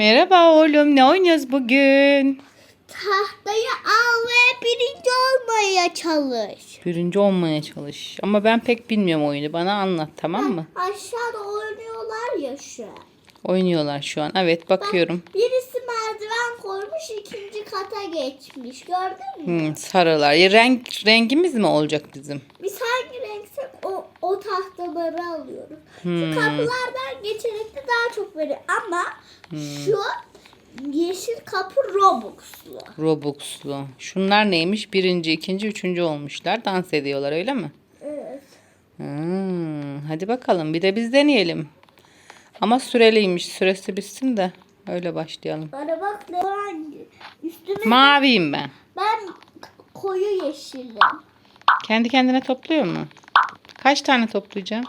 Merhaba oğlum ne oynuyoruz bugün? Tahtayı al ve birinci olmaya çalış. Birinci olmaya çalış. Ama ben pek bilmiyorum oyunu. Bana anlat tamam mı? Aşağıda oynuyorlar ya şu an. Oynuyorlar şu an. Evet bakıyorum. Birisi merdiven koymuş ikinci kata geçmiş. Gördün mü? Hmm, sarılar. Ya renk rengimiz mi olacak bizim? Biz hangi renksek o, o tahtaları alıyoruz. Hmm. Şu kapılardan geçerek de daha çok veriyor. Ama Hmm. şu yeşil kapı Robux'lu. Robux'lu. Şunlar neymiş? Birinci, ikinci, üçüncü olmuşlar. Dans ediyorlar öyle mi? Evet. Hmm, hadi bakalım. Bir de biz deneyelim. Ama süreliymiş. Süresi bitsin de öyle başlayalım. Bana bak ne hangi? Üstüme Maviyim ben. ben koyu yeşilim. Kendi kendine topluyor mu? Kaç tane toplayacağım?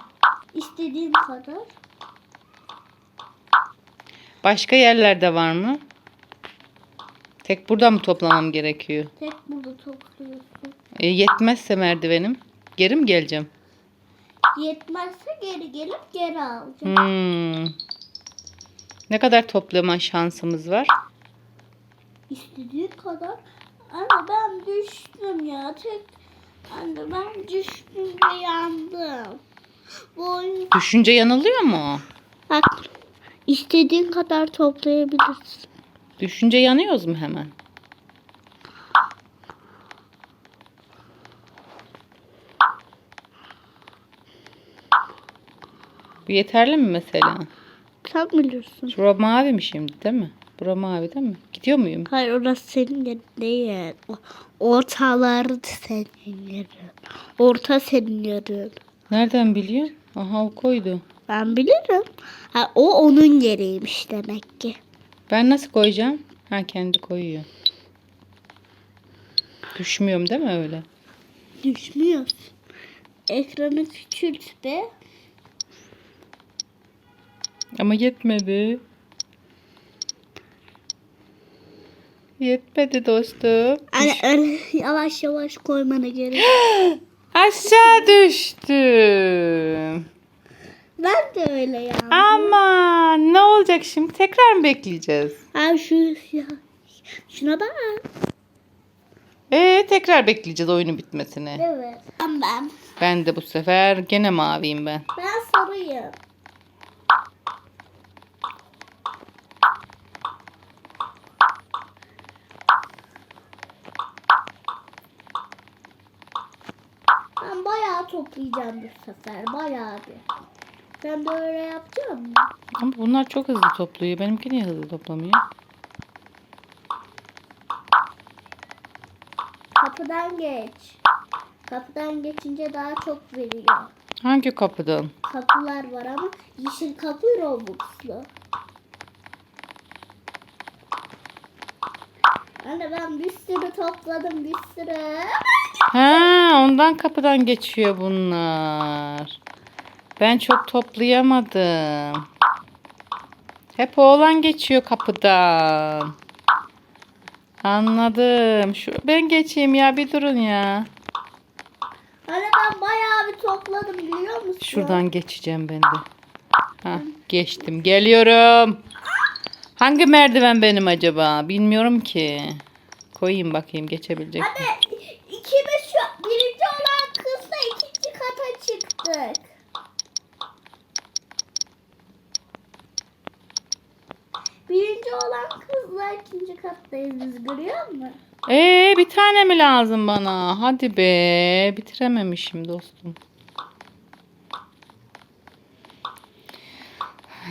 İstediğim kadar. Başka yerlerde var mı? Tek burada mı toplamam gerekiyor? Tek burada topluyorsun. E, yetmezse merdivenim. Geri mi geleceğim? Yetmezse geri gelip geri alacağım. Hmm. Ne kadar toplama şansımız var? İstediğin kadar. Ama ben düştüm ya. Tek Anne ben düştüm ve yandım. Bu oyun... Düşünce yanılıyor mu? Bak istediğin kadar toplayabilirsin. Düşünce yanıyoruz mu hemen? Yeterli mi mesela? Sen bilirsin. Şura mavi mi şimdi değil mi? Bura mavi değil mi? Gidiyor muyum? Hayır orası senin yerin değil. O- Ortaları senin yerin. Orta senin yerin. Nereden biliyorsun? Aha o koydu. Ben bilirim. Ha, o onun yeriymiş demek ki. Ben nasıl koyacağım? Ha kendi koyuyor. Düşmüyorum değil mi öyle? Düşmüyorsun. Ekranı küçült be. Ama yetmedi. Yetmedi dostum. Hani öyle yavaş yavaş koymana gerek. Aşağı düştüm. Ben de öyle ya. Ama ne olacak şimdi? Tekrar mı bekleyeceğiz? Ha şu ya. Şuna bak. Ee tekrar bekleyeceğiz oyunun bitmesini. Evet. Ben ben. Ben de bu sefer gene maviyim ben. Ben sarıyım. Ben bayağı toplayacağım bu sefer. Bayağı bir. Ben böyle yapacağım mı? Ama bunlar çok hızlı topluyor. Benimki niye hızlı toplamıyor? Kapıdan geç. Kapıdan geçince daha çok veriyor. Hangi kapıdan? Kapılar var ama yeşil kapı Robux'lu. Anne ben bir sürü topladım bir sürü. Ha, ondan kapıdan geçiyor bunlar. Ben çok toplayamadım. Hep oğlan geçiyor kapıdan. Anladım. Şu ben geçeyim ya bir durun ya. Anne ben bayağı bir topladım biliyor musun? Şuradan geçeceğim ben de. Ha, geçtim. Geliyorum. Hangi merdiven benim acaba? Bilmiyorum ki. Koyayım bakayım geçebilecek. mi? Anne ikimiz şu birinci olan kızla ikinci çıktık. Birinci olan kızla ikinci kattayız görüyor musun? Ee, bir tane mi lazım bana? Hadi be. Bitirememişim dostum.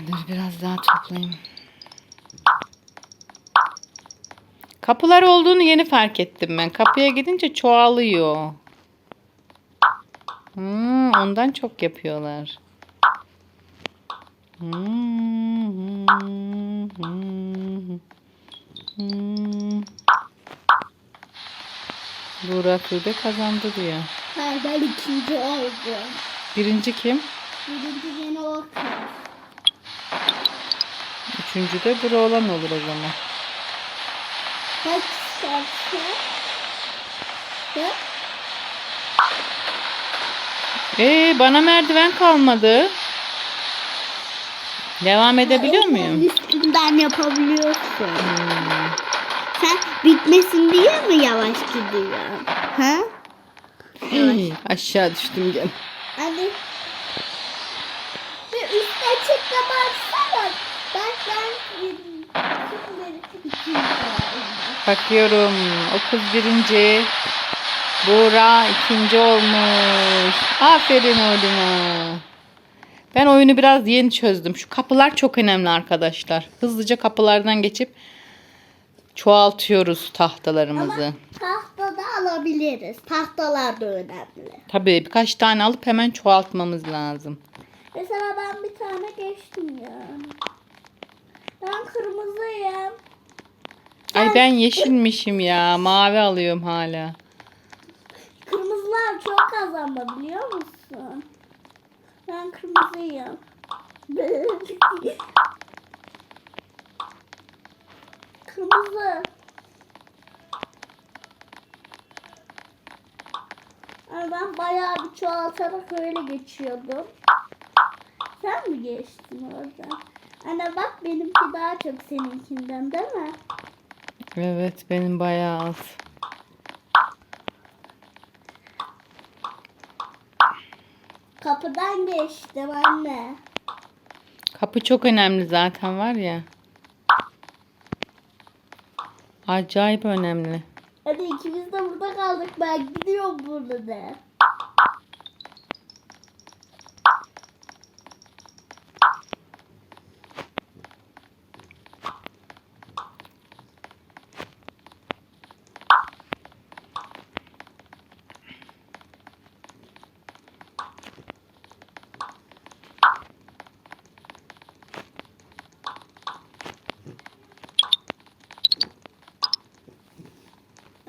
Dur biraz daha toplayayım. Kapılar olduğunu yeni fark ettim ben. Kapıya gidince çoğalıyor. Hmm, ondan çok yapıyorlar. Hmm, hmm, hmm, hmm. Buğra Tuğbe kazandı diyor. Hayır ben ikinci oldum. Birinci kim? Birinci yeni o kız. Üçüncü de Buğra olan olur o zaman. Kaç şarkı? Ne? Ee, bana merdiven kalmadı. Devam edebiliyor muyum? Üstüne Şuradan yapabiliyorsun. Hmm. Sen bitmesin diye mi yavaş gidiyorsun? Ha? Hey, Aşağı düştüm gel. Hadi. Bir üstte çıktı baksana. Bak ben Bakıyorum. O kız birinci. Buğra ikinci olmuş. Aferin oğluma. Ben oyunu biraz yeni çözdüm. Şu kapılar çok önemli arkadaşlar. Hızlıca kapılardan geçip çoğaltıyoruz tahtalarımızı. Tahta da alabiliriz. Tahtalar da önemli. Tabii birkaç tane alıp hemen çoğaltmamız lazım. Mesela ben bir tane geçtim ya. Ben kırmızıyım. Ay ben yeşilmişim ya. Mavi alıyorum hala. Kırmızılar çok kazanma biliyor musun? Ben kırmızıyım. Kırmızı. Ama ben bayağı bir çoğaltarak öyle geçiyordum. Sen mi geçtin orada? Anne bak benimki daha çok seninkinden değil mi? Evet benim bayağı az. Kapıdan geçtim anne. Kapı çok önemli zaten var ya. Acayip önemli. Hadi ikimiz de burada kaldık. Ben gidiyorum burada da.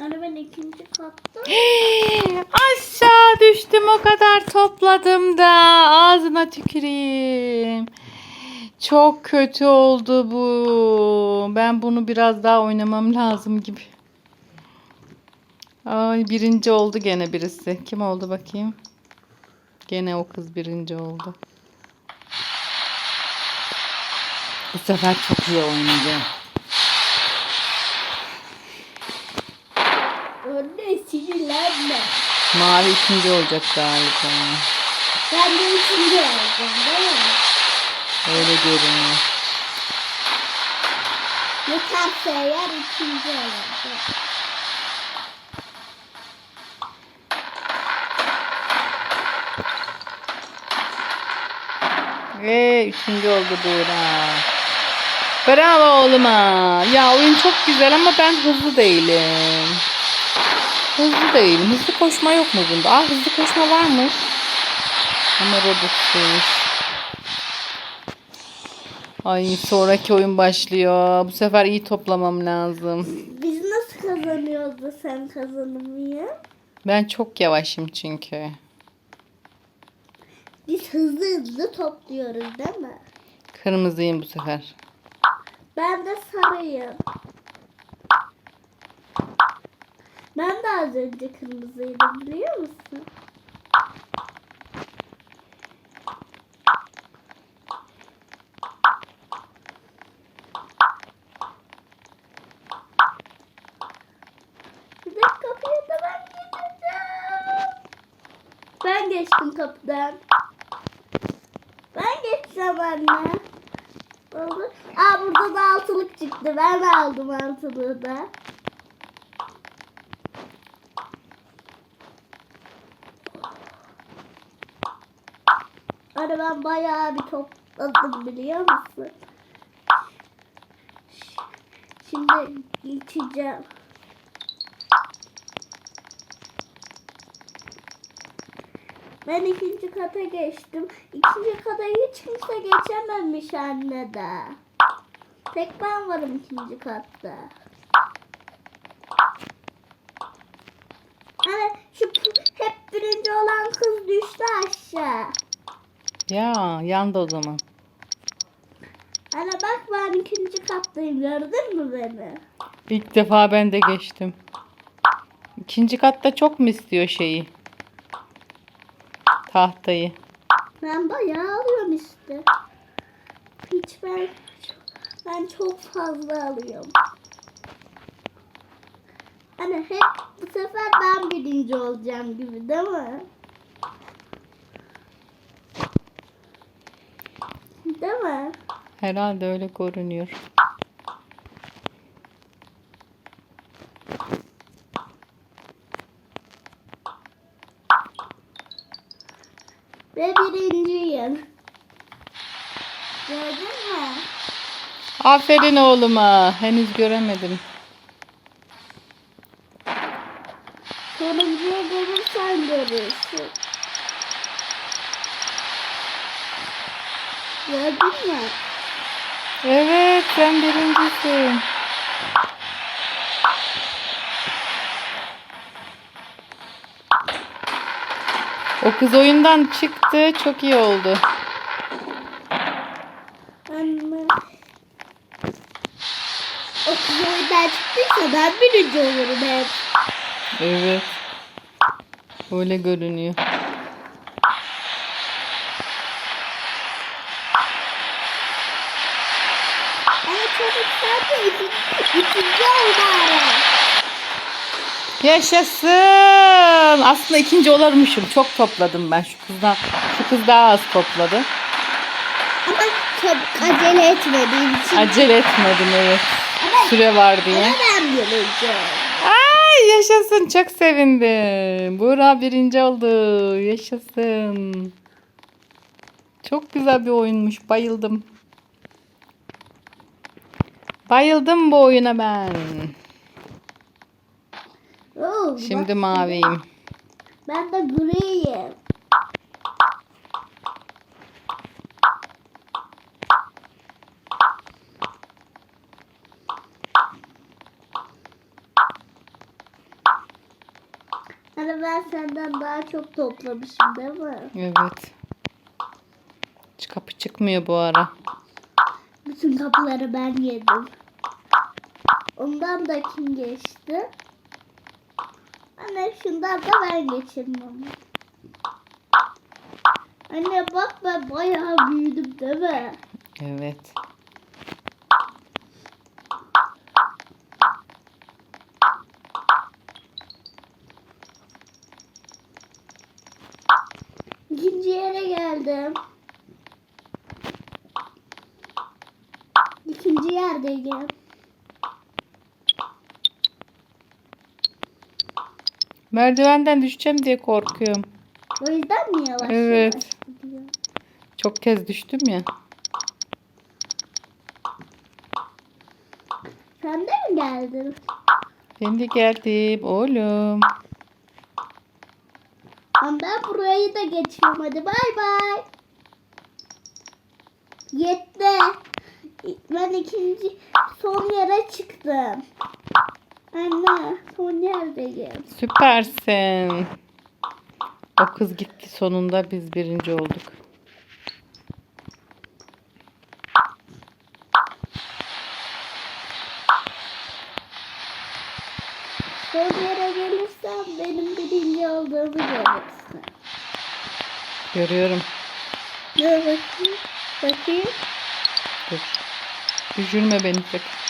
Hani ben ikinci katta. Aşağı düştüm o kadar topladım da ağzına tüküreyim. Çok kötü oldu bu. Ben bunu biraz daha oynamam lazım gibi. Ay birinci oldu gene birisi. Kim oldu bakayım? Gene o kız birinci oldu. Bu sefer çok iyi oynayacağım. Anne sinirlenme. Mavi ikinci olacak galiba. Ben de üçüncü olacağım değil mi? Öyle görünüyor. Yeterse eğer ikinci olacağım. Ve üçüncü oldu Buğra. Bravo oğluma. Ya oyun çok güzel ama ben hızlı değilim. Hızlı değilim. Hızlı koşma yok mu bunda? Aa hızlı koşma varmış. Ama robotsuz. Ay sonraki oyun başlıyor. Bu sefer iyi toplamam lazım. Biz nasıl kazanıyoruz da sen kazanamıyor? Ben çok yavaşım çünkü. Biz hızlı hızlı topluyoruz değil mi? Kırmızıyım bu sefer. Ben de sarıyım. Ben de az önce kırmızıydım biliyor musun? Bir de kapıyı da ben geçeceğim. Ben geçtim kapıdan. Ben geçeceğim anne. Oldu. Aa burada da altılık çıktı. Ben aldım altılığı da. Hani ben bayağı bir topladım biliyor musun? Şimdi geçeceğim. Ben ikinci kata geçtim. İkinci kata hiç kimse geçememiş anne de. Tek ben varım ikinci katta. Hani şu hep birinci olan kız düştü aşağı. Ya yandı o zaman. Ana bak ben ikinci kattayım gördün mü beni? İlk defa ben de geçtim. İkinci katta çok mu istiyor şeyi? Tahtayı. Ben bayağı alıyorum işte. Hiç ben Ben çok fazla alıyorum. Hani hep bu sefer ben birinci olacağım gibi değil mi? Değil mi? Herhalde öyle görünüyor. Ve birinciyim. Gördün mü? Aferin oğluma. Henüz göremedim. Sonuncuya gelirsen görürsün. Gördün mü? Evet sen birincisin. O kız oyundan çıktı. Çok iyi oldu. Anne. O kız oyundan çıktıysa ben birinci olurum hep. Evet. Öyle görünüyor. Evet çocuk sen de ikinci, ikinci ol bari. Yaşasın. Aslında ikinci olurmuşum. Çok topladım ben şu kızdan. Şu kız daha az topladı. Ama çabuk acele etmediğim için. Acele etmedim evet. Ama, Süre var diye. ama ben birinci. Ay yaşasın çok sevindim. Buğra birinci oldu. Yaşasın. Çok güzel bir oyunmuş. Bayıldım. Bayıldım bu oyuna ben. Oo, Şimdi bak, maviyim. Ben de griyim. Hani ben senden daha çok toplamışım değil mi? Evet. Hiç kapı çıkmıyor bu ara. Bütün kapıları ben yedim. Ondan da kim geçti? Anne şundan da ben geçirdim ama. Anne bak ben bayağı büyüdüm değil mi? Evet. İkinci yere geldim. İkinci yerdeyim. Merdivenden düşeceğim diye korkuyorum. O yüzden mi yavaş Evet. yavaş gidiyor? Çok kez düştüm ya. Sen de mi geldin? Ben de geldim oğlum. Ama ben burayı da geçiyorum. Hadi bay bay. Yetti. Ben ikinci son yere çıktım. Anne son yerdeyim. Süpersin. O kız gitti sonunda biz birinci olduk. Son yere gelirsem benim birinci olduğumu görürsün. Görüyorum. Dur bakayım. Bakayım. Dur. Düşürme beni sakın.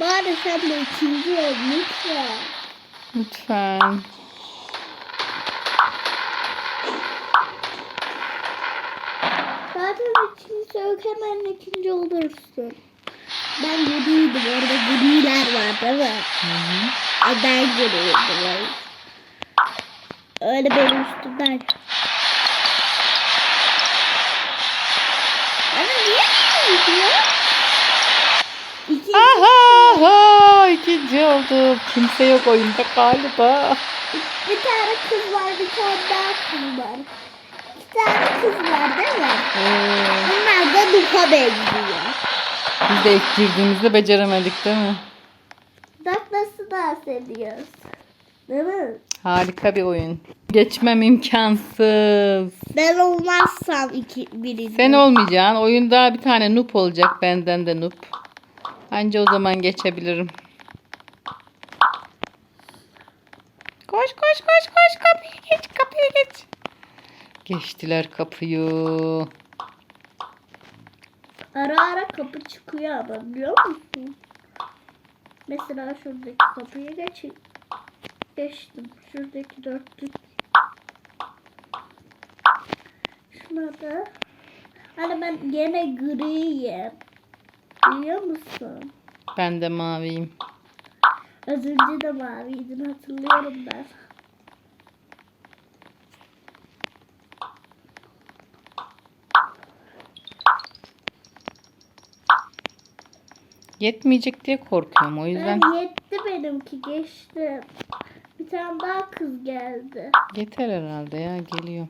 Bari sen de ikinci ol lütfen. Lütfen. Zaten kimse yok hemen ikinci olursun. Ben griydim orada griler var değil mi? Hı hı. Ben griydim. Öyle benim üstümden. Ana niye böyle gidiyor? İki, Aha, aha, ikinci oldum. Kimse yok oyunda galiba. bir tane kız var bir tane daha kız var. İki tane kız var değil mi? Ee, Bunlar da Luka benziyor. biz de ilk girdiğimizde beceremedik değil mi? Bak nasıl dans ediyoruz. Değil mi? Harika bir oyun. Geçmem imkansız. Ben olmazsam iki birinci. Sen olmayacaksın. Oyunda bir tane noob olacak. Benden de noob. Anca o zaman geçebilirim. Koş koş koş koş kapıyı geç kapıyı geç. Geçtiler kapıyı. Ara ara kapı çıkıyor ama biliyor musun? Mesela şuradaki kapıyı geç geçtim. Şuradaki dörtlük. Şuna da. Hani ben gene griyim. Biliyor musun? Ben de maviyim. Az önce de maviydin hatırlıyorum ben. Yetmeyecek diye korkuyorum o yüzden. Ben yetti benimki geçti. Bir tane daha kız geldi. Yeter herhalde ya geliyor.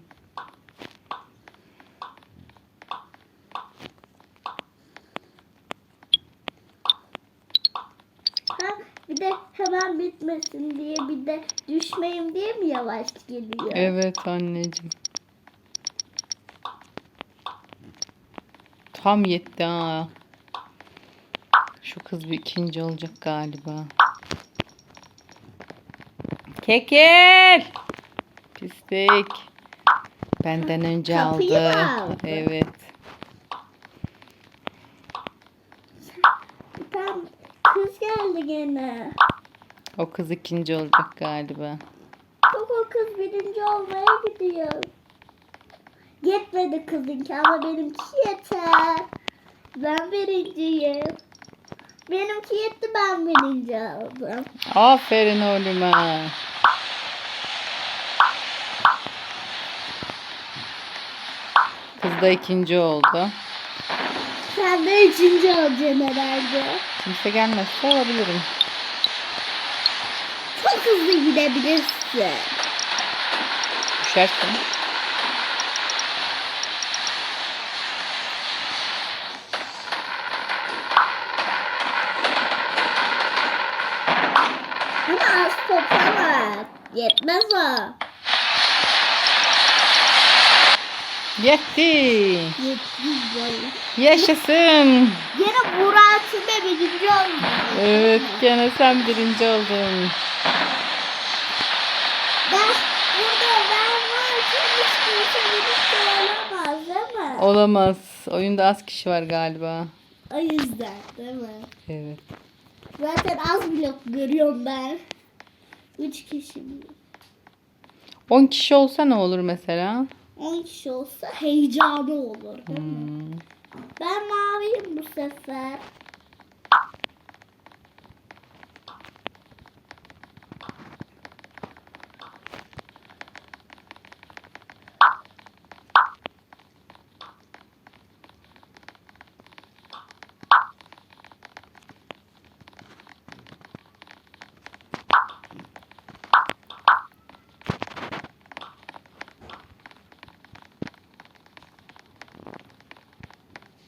Ha, bir de hemen bitmesin diye bir de düşmeyeyim diye mi yavaş geliyor? Evet anneciğim. Tam yetti ha. Şu kız bir ikinci olacak galiba. Kekil. Pislik. Benden önce Kapıyı aldı. aldı? Evet. Tane kız geldi gene. O kız ikinci olacak galiba. Bak o kız birinci olmaya gidiyor. Yetmedi kızınki ama benimki yeter. Ben birinciyim. Benimki yetti ben birinci oldum. Aferin oğluma. Kız da ikinci oldu. Sen de üçüncü olacaksın herhalde. Kimse gelmezse olabilirim. Gidebilirsin. Düşersin. Ama az toplama. Yetmez o. Yetti. Böyle. Yaşasın. Yine Murat'ın ve birinci oldu. Evet gene sen birinci oldun. Ben burada ben varken hiç kimse birlikte olamaz mi? Oyunda az kişi var galiba. O yüzden değil mi? Evet. Zaten az blok görüyorum ben. Üç kişi mi? 10 kişi olsa ne olur mesela? 10 kişi olsa heyecanı olur değil mi? Hmm. Ben maviyim bu sefer.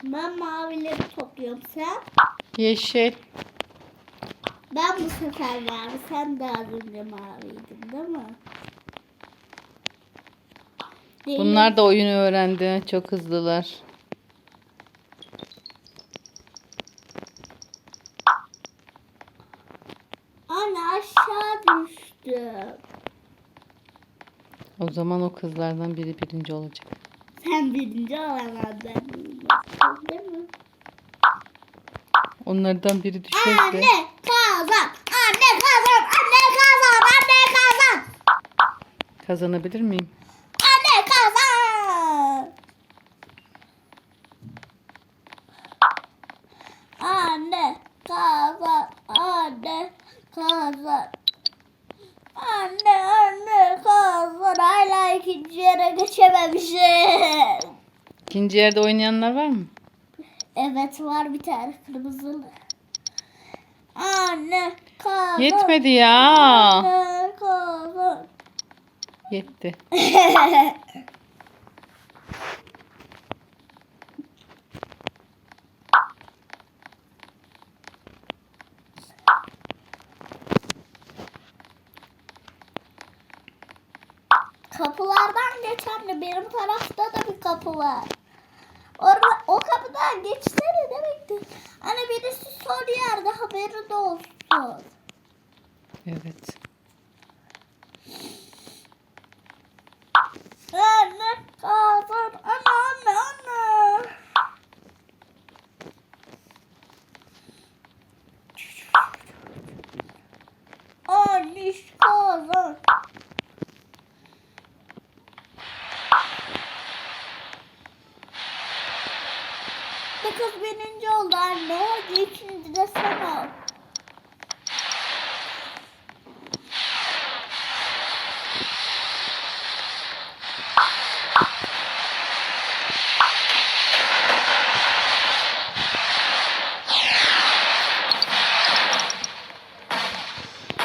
Ben mavileri topluyorum sen. Yeşil. Ben bu sefer mavi, sen az önce maviydin değil mi? Değil. Bunlar da oyunu öğrendi. Çok hızlılar. Anne aşağı düştü. O zaman o kızlardan biri birinci olacak. Sen birinci olamaz ben bilmezsin, değil mi? Onlardan biri düşerse. Anne kazan, anne kazan, anne kazan, anne kazan, Kazanabilir miyim? anne kazan. Anne kazan, anne kazan. Anne anne kazan. Hala ikinci yere geçememişim. İkinci yerde oynayanlar var mı? Evet var bir tane kırmızılı. Anne kazan. Yetmedi ya. Anne kazan. Yetti. Orada, o kapıdan geçsene demektir. Hani birisi son yerde haberi de olsun. Evet. Anne kaldım. Anne anne anne. Anne kaldım. Birinci oldu anne. Hadi ikinci de ol.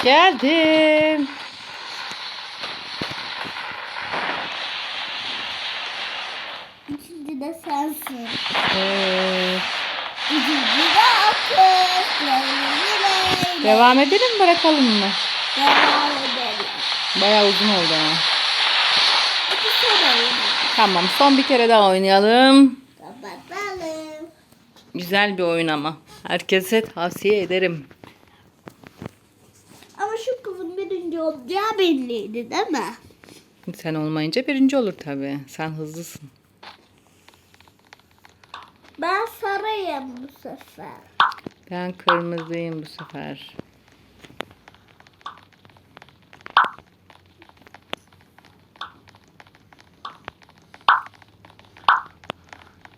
Geldim. İkinci de sensin. Evet. Devam edelim mi bırakalım mı? Devam edelim. Bayağı uzun oldu ama. Tamam son bir kere daha oynayalım. Kapatalım. Güzel bir oyun ama. Herkese tavsiye ederim. Ama şu kızın birinci olacağı belliydi değil mi? Sen olmayınca birinci olur tabii. Sen hızlısın. Ben sarayım bu sefer. Ben kırmızıyım bu sefer.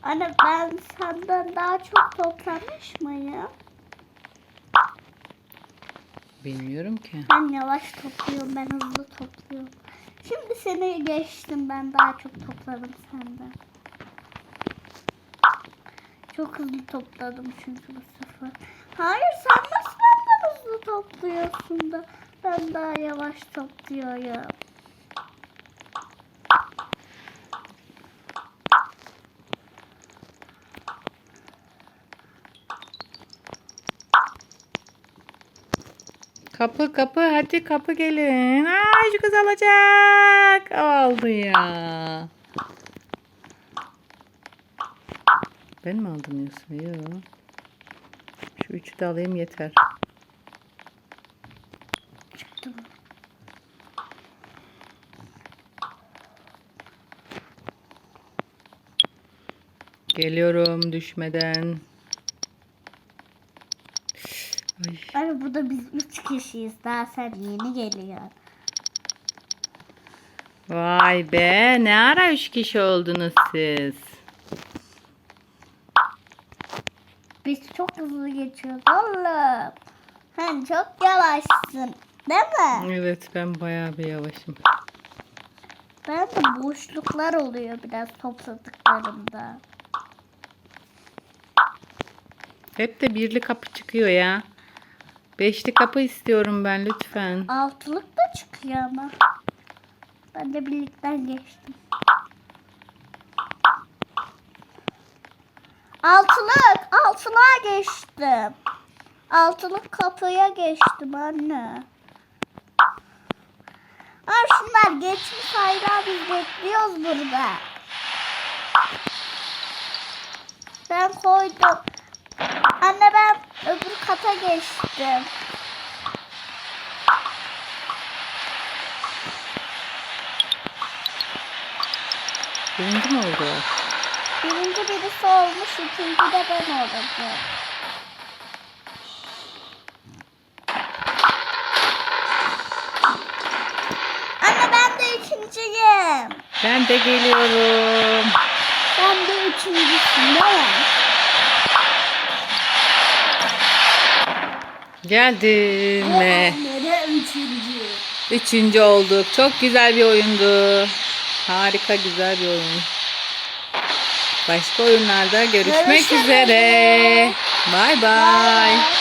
Anne ben senden daha çok toplamış mıyım? Bilmiyorum ki. Ben yavaş topluyorum, ben hızlı topluyorum. Şimdi seni geçtim, ben daha çok topladım senden. Çok hızlı topladım çünkü bu sefer. Hayır sen nasıl benden hızlı topluyorsun da ben daha yavaş topluyorum. Kapı kapı hadi kapı gelin. Ay şu kız alacak. Aldı ya. Ben mi aldım Yusuf? Yok. Şu üçü de alayım yeter. Çıktı. Geliyorum düşmeden. Ay, Anne burada biz üç kişiyiz. Daha sen yeni geliyorsun. vay be ne ara üç kişi oldunuz siz? Biz çok hızlı geçiyoruz oğlum. Sen çok yavaşsın. Değil mi? Evet ben bayağı bir yavaşım. Ben de boşluklar oluyor biraz topladıklarımda. Hep de birli kapı çıkıyor ya. Beşli kapı istiyorum ben lütfen. Altılık da çıkıyor ama. Ben de birlikten geçtim. Altılık. Altılığa geçtim. Altılık kapıya geçtim anne. Aa geçmiş hala biz bekliyoruz burada. Ben koydum. Anne ben öbür kata geçtim. Birinci mi oldu? Birinci birisi olmuş, ikinci de ben olacağım. Anne ben de ikinciyim. Ben de geliyorum. Ben de üçüncüsün değil mi? Geldim Nere üçüncü? üçüncü olduk. Çok güzel bir oyundu. Harika güzel bir oyun. Başka oyunlarda görüşmek Görüşürüz. üzere. Bay bay. Bye.